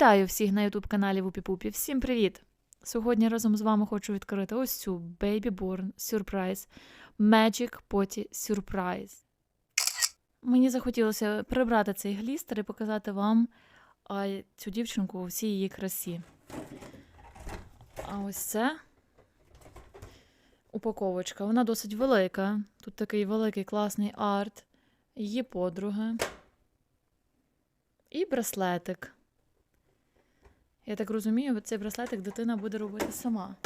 Вітаю всіх на youtube каналі Вупі Пупі. Всім привіт! Сьогодні разом з вами хочу відкрити ось цю Baby Born Surprise Magic Potty Surprise. Мені захотілося прибрати цей глістер і показати вам а, цю дівчинку у всій її красі. А ось це упаковочка. Вона досить велика. Тут такий великий класний арт, її подруги. І браслетик. Я так розумію, цей браслетик дитина буде робити сама.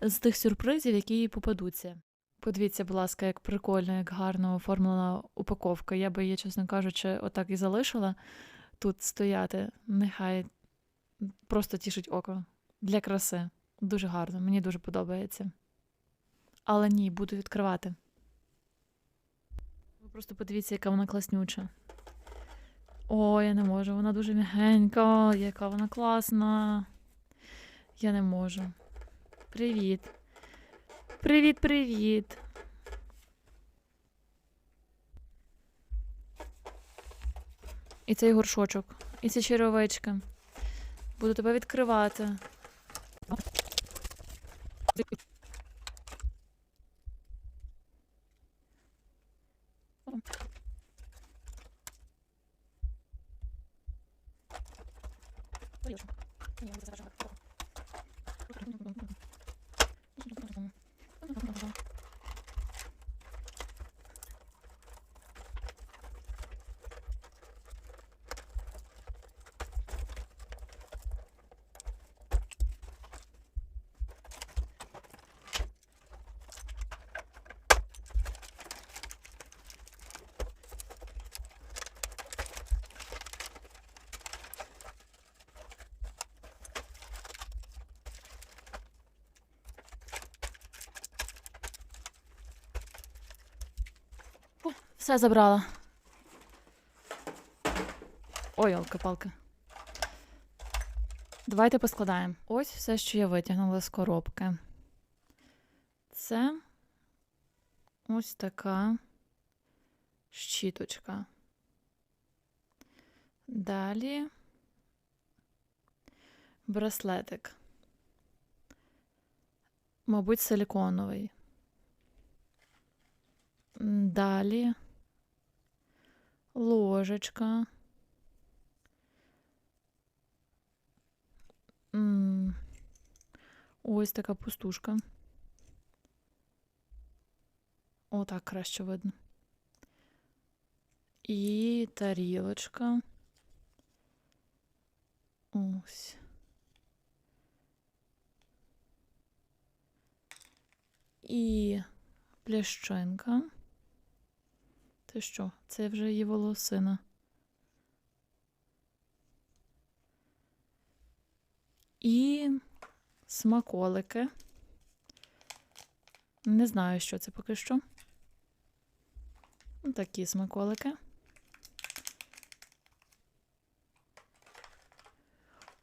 З тих сюрпризів, які їй попадуться. Подивіться, будь ласка, як прикольно, як гарно оформлена упаковка. Я би її, чесно кажучи, отак і залишила тут стояти. Нехай просто тішить око. Для краси. Дуже гарно, мені дуже подобається. Але ні, буду відкривати. Просто подивіться, яка вона класнюча. О, я не можу. Вона дуже м'ягенька, яка вона класна. Я не можу. Привіт. Привіт, привіт. І цей горшочок, і ці черевички. Буду тебе відкривати. 그냥 진짜 좀 갖고. Все забрала. Ой, алка-палка. Давайте поскладаємо. Ось все, що я витягнула з коробки. Це ось така щіточка. Далі браслетик. Мабуть, силіконовий. Далі ложечка. Ось така пустушка. Отак краще видно. І тарілочка. Ось. І плящинка. Це що? Це вже її волосина. І смаколики. Не знаю, що це поки що. Ну, Такі смаколики.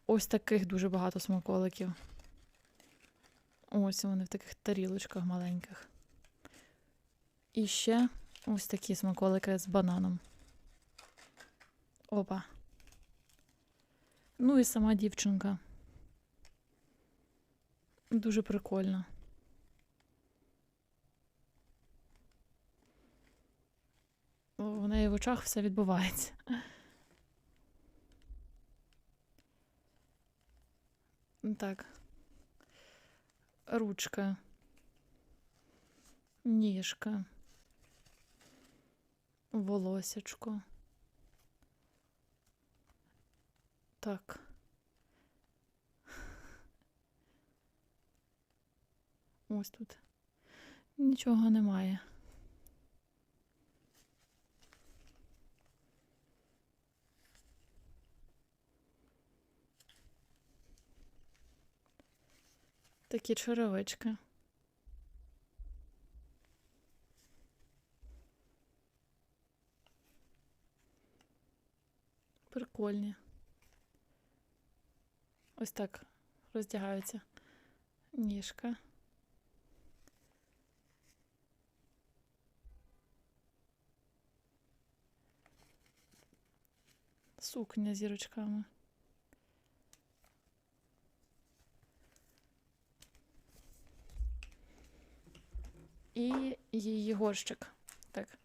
Ось таких дуже багато смаколиків. Ось вони в таких тарілочках маленьких. І ще ось такі смаколики з бананом. Опа. Ну і сама дівчинка. Дуже прикольно. В неї в очах все відбувається. Так. Ручка. Ніжка. Волосячко. Так. Ось тут. Нічого немає. Такі черевички. прикольні. Ось так роздягаються ніжка. Сукня зірочками. І її горщик. Так.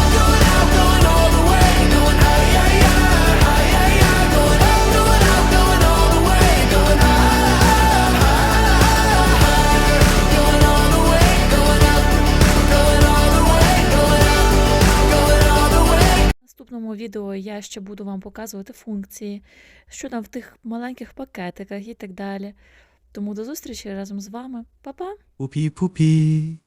Відео я ще буду вам показувати функції, що там в тих маленьких пакетиках і так далі. Тому до зустрічі разом з вами. Па-па! Pupi.